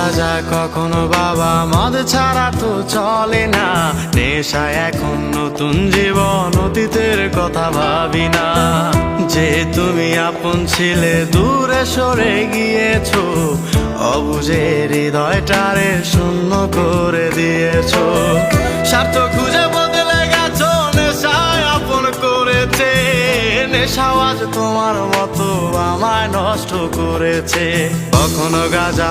কখনো গাজা কখনো বাবা, মদ ছাড়া তো চলে না। নেশায় এখন নতুন জীবন, অতীতের কথা ভাবি না। যে তুমি আপন ছিলে, দূরে সরে গিয়েছো। অবুঝে হৃদয়টারে শূন্য করে দিয়েছ। স্বার্থ খুঁজে বদলে গেছো, নেশায় আপন করেছে। নেশাও আজ তোমার মতো আমায় নষ্ট করেছে। কখনো গাজা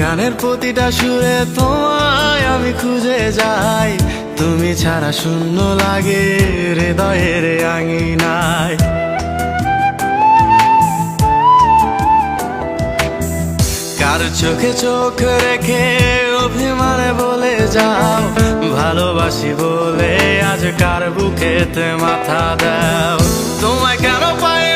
গানের প্রতিটা সুরে তোমায় আমি খুঁজে যাই। তুমি ছাড়া শূন্য লাগে হৃদয়ের আঙিনায়। কার চোখে চোখ রেখে অভিমানে বলে যাও, ভালোবাসি বলে আজ কার বুকেতে মাথা দাও। তোমায় কেন পাই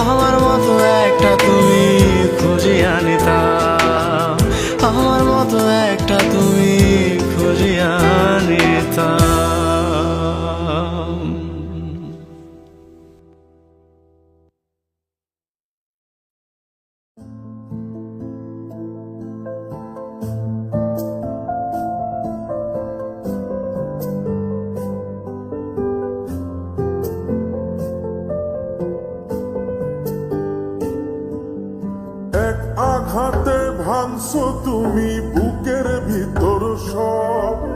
আমার মতো একটা তুমি খুঁজে আনিতা। আমার মতো একটা তুমি খুঁজে আনিতাম আঘাতে ভাঙছো তুমি বুকের ভিতর সব।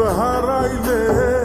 হারাইলে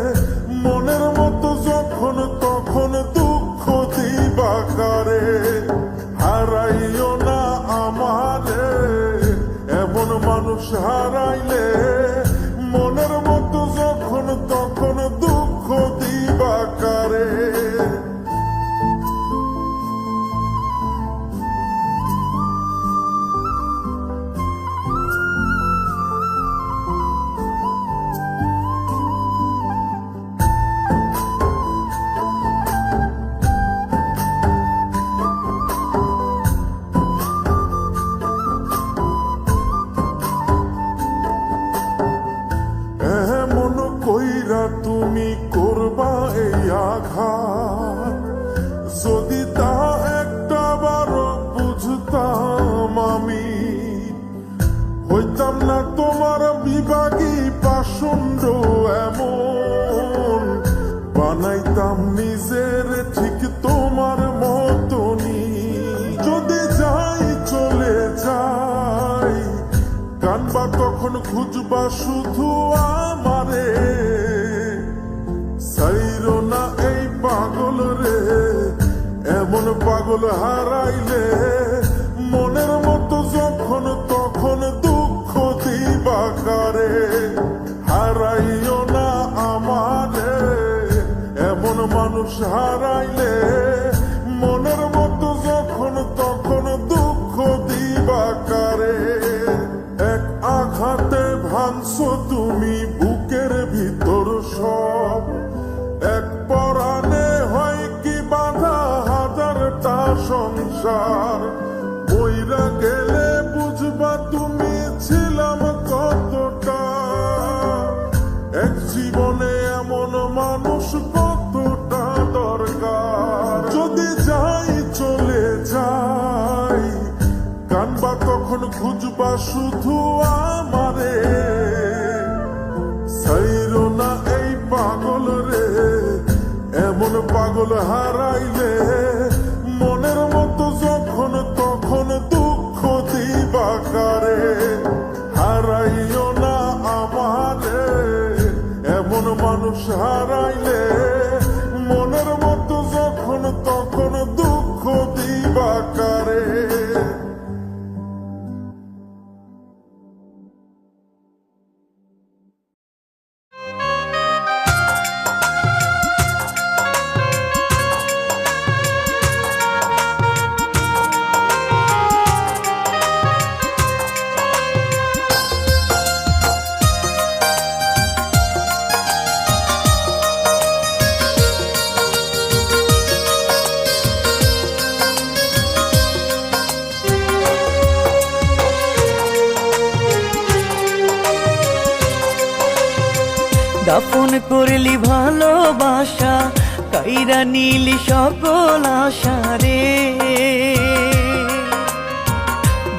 বানাইতাম নিজের ঠিক তোমার মতনই। যদি যাই, চলে যাই। কানবা তখন খুঁজবা শুধু আমারে। সাইরো না এই পাগল রে, এমন পাগল হারাইলে মনের মতো যখন, তখন দুঃখ দিবা কারে। খুঁজবা শুধু আমারে। সাইরো না এই পাগল রে এমন পাগল হারাইলে দাফন করলি ভালোবাসা, কাইরা নীলি সকল আশা রে।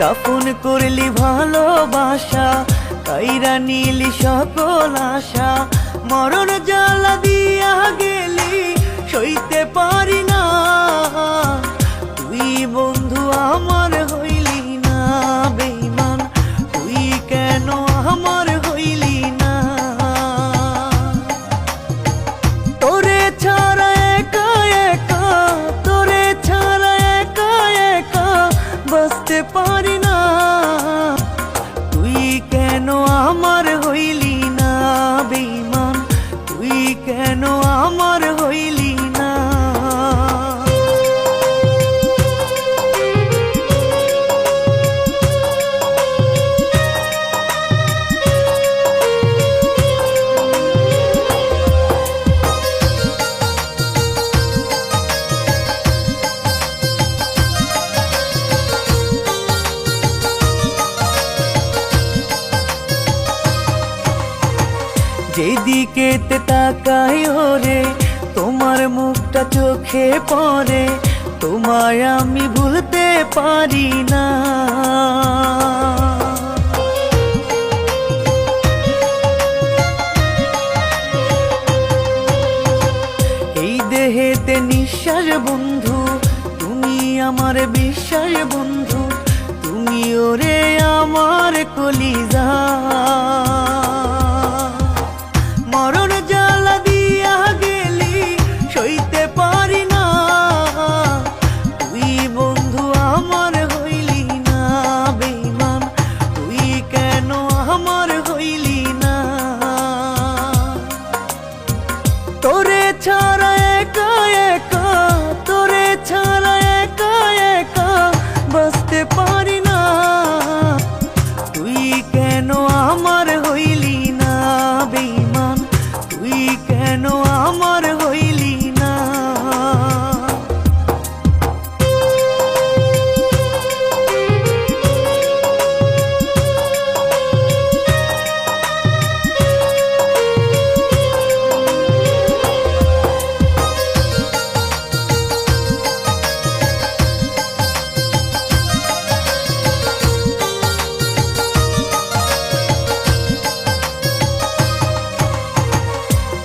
দাফন করলি ভালোবাসা, কাইরা নীলি সকল আশা, মরণ জ্বালা দিয়া গেলি সইতে ওরে তোমার মুখটা চোখে পড়ে, তোমায় আমি ভুলতে পারি না। এই দেহেতে নিঃশ্বাস বন্ধু, তুমি আমার বিশ্বাস বন্ধু, তুমি ওরে আমার কলিজা।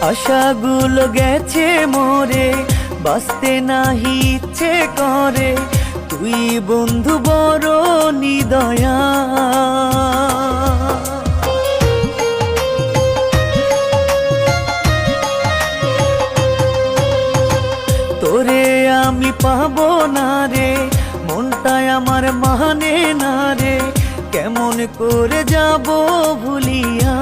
আশাগুলো গেছে মোরে, বাঁচতে নাহি ইচ্ছে করে। তুই বন্ধু বড় নিদয়া। তোরে আমি পাবো না রে মনটায় আমার মানে না রে। কেমন করে যাব ভুলিয়া?